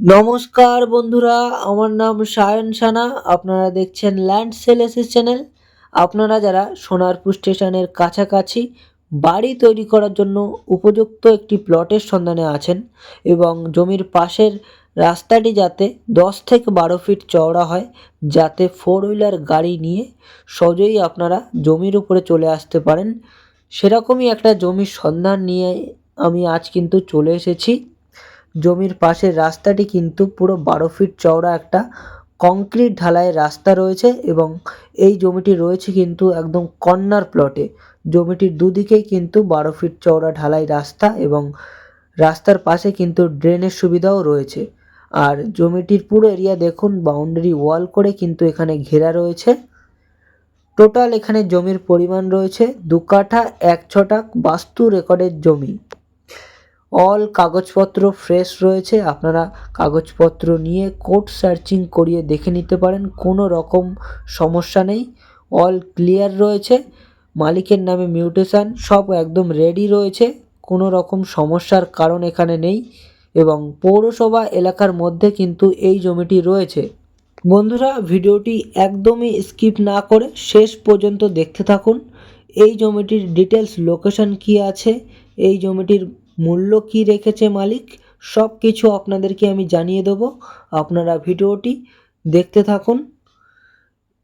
নমস্কার বন্ধুরা, আমার নাম সায়ন সানা। আপনারা দেখছেন ল্যান্ড সেলেসের চ্যানেল আপনারা যারা সোনারপুর স্টেশনের কাছাকাছি বাড়ি তৈরি করার জন্য উপযুক্ত একটি প্লটের সন্ধানে আছেন এবং জমির পাশের রাস্তাটি যাতে দশ থেকে বারো ফিট চওড়া হয়, যাতে ফোর হুইলার গাড়ি নিয়ে সহজেই আপনারা জমির উপরে চলে আসতে পারেন। সেরকমই একটা জমির সন্ধান নিয়ে আমি আজ কিন্তু চলে এসেছি। জমির পাশের রাস্তাটি কিন্তু পুরো বারো ফিট চওড়া একটা কংক্রিট ঢালাইয়ের রাস্তা রয়েছে এবং এই জমিটি রয়েছে কিন্তু একদম কর্নার প্লটে জমিটির দুদিকেই কিন্তু বারো ফিট চওড়া ঢালাই রাস্তা এবং রাস্তার পাশে কিন্তু ড্রেনের সুবিধাও রয়েছে। আর জমিটির পুরো এরিয়া দেখুন বাউন্ডারি ওয়াল করে কিন্তু এখানে ঘেরা রয়েছে। টোটাল এখানে জমির পরিমাণ রয়েছে দু কাঠা, এক ছটাক বাস্তু রেকর্ডের জমি। অল কাগজপত্র ফ্রেশ রয়েছে। আপনারা কাগজপত্র নিয়ে কোর্ট সার্চিং করিয়ে দেখে নিতে পারেন, কোনো রকম সমস্যা নেই। অল ক্লিয়ার রয়েছে। মালিকের নামে মিউটেশান সব একদম রেডি রয়েছে। কোনো রকম সমস্যার কারণ এখানে নেই এবং পৌরসভা এলাকার মধ্যে কিন্তু এই জমিটি রয়েছে। বন্ধুরা, ভিডিওটি একদমই স্কিপ না করে শেষ পর্যন্ত দেখতে থাকুন। এই জমিটির ডিটেলস লোকেশন কি আছে? এই জমিটির মূল্য কি রেখেছে মালিক? সব কিছু আপনাদেরকে আমি জানিয়ে দেবো। আপনারা ভিডিওটি দেখতে থাকুন।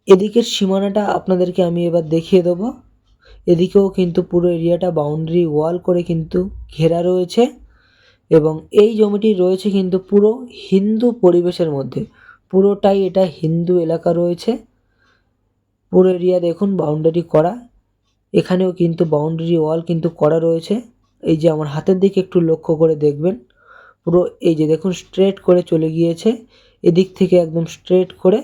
এদিকের সীমানাটা আপনাদেরকে আমি এবার দেখিয়ে দেবো। এদিকেও কিন্তু পুরো এরিয়াটা বাউন্ডারি ওয়াল করে কিন্তু ঘেরা রয়েছে এবং এই জমিটি রয়েছে কিন্তু পুরো হিন্দু পরিবেশের মধ্যে। পুরোটাই এটা হিন্দু এলাকা রয়েছে। পুরো এরিয়া দেখুন বাউন্ডারি করা। এখানেও কিন্তু বাউন্ডারি ওয়াল কিন্তু করা রয়েছে। এই যে আমার হাতের দিকে একটু লক্ষ্য করে দেখবেন, পুরো এই যে দেখুন স্ট্রেট করে চলে গিয়েছে, এদিক থেকে একদম স্ট্রেট করে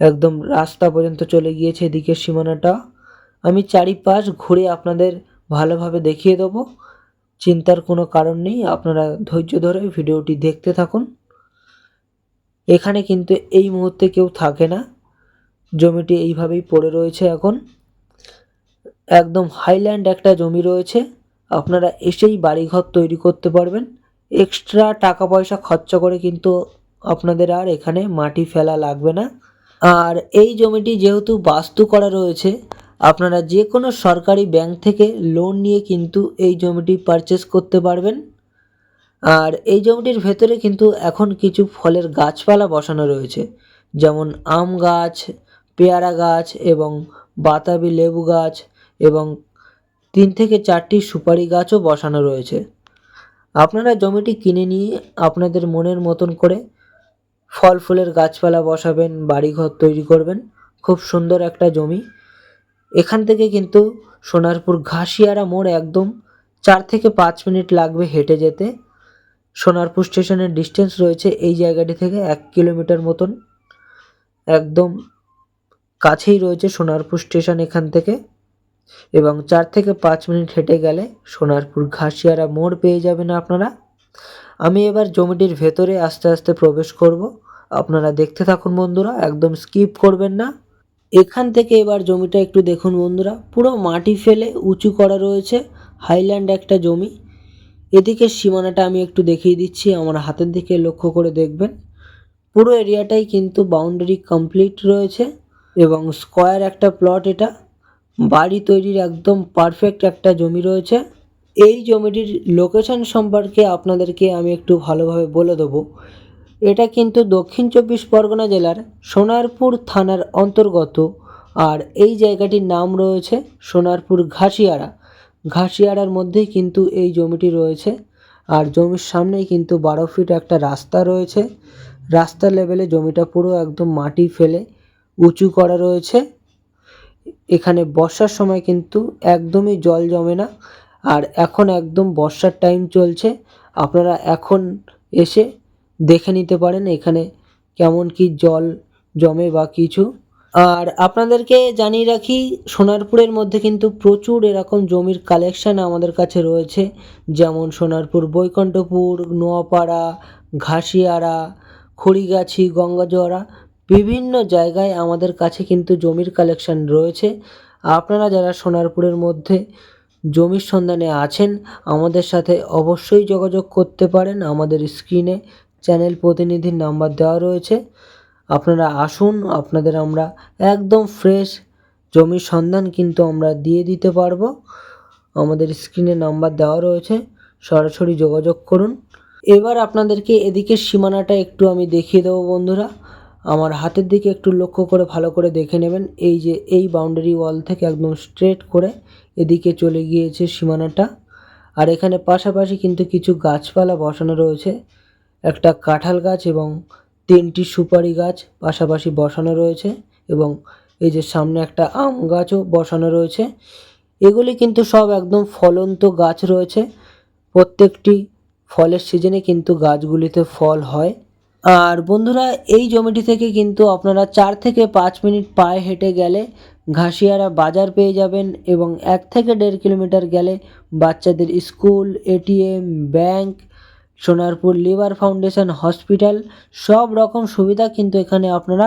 একদম রাস্তা পর্যন্ত চলে গিয়েছে এদিকের সীমানাটা। আমি চারিপাশ ঘুরে আপনাদের ভালোভাবে দেখিয়ে দেবো, চিন্তার কোনো কারণ নেই, আপনারা ধৈর্য ধরে ভিডিওটি দেখতে থাকুন। এখানে কিন্তু এই মুহূর্তে কেউ থাকে না, জমিটি এইভাবেই পড়ে রয়েছে এখন। একদম হাইল্যান্ড একটা জমি রয়েছে। আপনারা এসেই বাড়িঘর তৈরি করতে পারবেন। এক্সট্রা টাকা পয়সা খরচা করে কিন্তু আপনাদের আর এখানে মাটি ফেলা লাগবে না। আর এই জমিটি যেহেতু বাস্তু করা রয়েছে, আপনারা যে কোনো সরকারি ব্যাংক থেকে লোন নিয়ে কিন্তু এই জমিটি পারচেস করতে পারবেন। আর এই জমিটির ভেতরে কিন্তু এখন কিছু ফলের গাছপালা বসানো রয়েছে, যেমন আম গাছ, পেয়ারা গাছ এবং বাতাবি লেবু গাছ এবং তিন থেকে চারটি সুপারি গাছও বসানো রয়েছে। আপনারা জমিটি কিনে নিয়ে আপনাদের মনের মতন করে ফল ফুলের গাছপালা বসাবেন, বাড়িঘর তৈরি করবেন। খুব সুন্দর একটা জমি। এখান থেকে কিন্তু সোনারপুর ঘাসিয়ারা মোড় একদম চার থেকে পাঁচ মিনিট লাগবে হেঁটে যেতে। সোনারপুর স্টেশনের ডিস্টেন্স রয়েছে এই জায়গাটি থেকে এক কিলোমিটার মতন। একদম কাছেই রয়েছে সোনারপুর স্টেশন এখান থেকে। এবং চার থেকে পাঁচ মিনিট হেঁটে গেলে সোনারপুর ঘাসিয়ারা মোড় পেয়ে যাবেন আপনারা। আমি এবার জমিটির ভেতরে আস্তে আস্তে প্রবেশ করব। আপনারা দেখতে থাকুন বন্ধুরা, একদম স্কিপ করবেন না। এখান থেকে এবার জমিটা একটু দেখুন বন্ধুরা, পুরো মাটি ফেলে উঁচু করা রয়েছে, হাইল্যান্ড একটা জমি। এদিকে সীমানাটা আমি একটু দেখিয়ে দিচ্ছি, আমার হাতের দিকে লক্ষ্য করে দেখবেন। পুরো এরিয়াটাই কিন্তু বাউন্ডারি কমপ্লিট রয়েছে এবং স্কোয়ার একটা প্লট এটা। বাড়ি তৈরির একদম পারফেক্ট একটা জমি রয়েছে। এই জমিটির লোকেশন সম্পর্কে আপনাদেরকে আমি একটু ভালোভাবে বলে দেবো। এটা কিন্তু দক্ষিণ চব্বিশ পরগনা জেলার সোনারপুর থানার অন্তর্গত আর এই জায়গাটির নাম রয়েছে সোনারপুর ঘাসিয়ারা ঘাসিয়ারার মধ্যেই কিন্তু এই জমিটি রয়েছে আর জমির সামনেই কিন্তু বারো ফিট একটা রাস্তা রয়েছে। রাস্তা লেভেলে জমিটা পুরো একদম মাটি ফেলে উঁচু করা রয়েছে। এখানে বর্ষার সময় কিন্তু একদমই জল জমে না। আর এখন একদম বর্ষার টাইম চলছে। আপনারা এখন এসে দেখে নিতে পারেন এখানে কেমন কি জল জমে বা কিছু। আর আপনাদেরকে জানিয়ে রাখি, সোনারপুরের মধ্যে কিন্তু প্রচুর এরকম জমির কালেকশান আমাদের কাছে রয়েছে। যেমন সোনারপুর বৈকণ্ঠপুর, নোয়াপাড়া, ঘাসিয়ারা, খড়িগাছি, গঙ্গাজোয়ারা। বিভিন্ন জায়গায় আমাদের কাছে কিন্তু জমির কালেকশান রয়েছে। আপনারা যারা সোনারপুরের মধ্যে জমির সন্ধানে আছেন, আমাদের সাথে অবশ্যই যোগাযোগ করতে পারেন। আমাদের স্ক্রিনে চ্যানেল প্রতিনিধির নাম্বার দেওয়া রয়েছে। আপনারা আসুন, আপনাদের আমরা একদম ফ্রেশ জমির সন্ধান কিন্তু আমরা দিয়ে দিতে পারব। আমাদের স্ক্রিনে নাম্বার দেওয়া রয়েছে, সরাসরি যোগাযোগ করুন। এবার আপনাদেরকে এদিকের সীমানাটা একটু আমি দেখিয়ে দেবো বন্ধুরা। আমার হাতের দিকে একটু লক্ষ্য করে ভালো করে দেখে নেবেন। এই যে, এই বাউন্ডারি ওয়াল থেকে একদম স্ট্রেট করে এদিকে চলে গিয়েছে সীমানাটা। আর এখানে পাশাপাশি কিন্তু কিছু গাছপালা বসানো রয়েছে। একটা কাঁঠাল গাছ এবং তিনটি সুপারি গাছ পাশাপাশি বসানো রয়েছে এবং এই যে সামনে একটা আম গাছও বসানো রয়েছে। এগুলি কিন্তু সব একদম ফলন্ত গাছ রয়েছে। প্রত্যেকটি ফলের সিজনে কিন্তু গাছগুলিতে ফল হয়। আর বন্ধুরা, এই জমিটি থেকে কিন্তু আপনারা চার থেকে পাঁচ মিনিট পায়ে হেঁটে গেলে ঘাসিয়ারা বাজার পেয়ে যাবেন এবং এক থেকে দেড় কিলোমিটার গেলে বাচ্চাদের school ATM bank, Sonarpur liver foundation, hospital, সব রকম সুবিধা কিন্তু এখানে আপনারা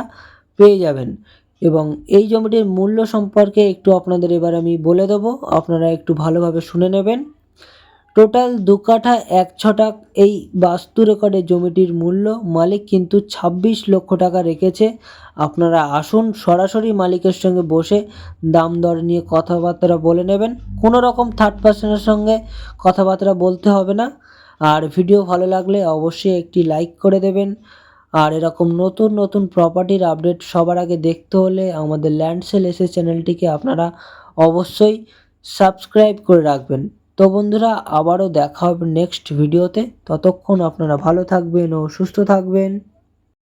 পেয়ে যাবেন। এবং এই জমিটির মূল্য সম্পর্কে একটু আপনাদের এবার আমি বলে দেবো। আপনারা একটু ভালোভাবে শুনে নেবেন। টোটাল দু কাঠা এক ছটাক এই বাস্তু রেকর্ডের জমিটির মূল্য মালিক কিন্তু ছাব্বিশ লক্ষ টাকা রেখেছে। আপনারা আসুন সরাসরি মালিকের সঙ্গে বসে দাম দর নিয়ে কথাবার্তা বলে নেবেন। কোনো রকম থার্ড পার্সনের সঙ্গে কথাবার্তা বলতে হবে না। আর ভিডিও ভালো লাগলে অবশ্যই একটি লাইক করে দেবেন। আর এরকম নতুন নতুন প্রপার্টির আপডেট সবার আগে দেখতে হলে আমাদের ল্যান্ড সেল এসে চ্যানেলটিকে আপনারা অবশ্যই সাবস্ক্রাইব করে রাখবেন। তো বন্ধুরা আবারও দেখা হবে নেক্সট ভিডিওতে ততক্ষণ আপনারা ভালো থাকবেন ও সুস্থ থাকবেন।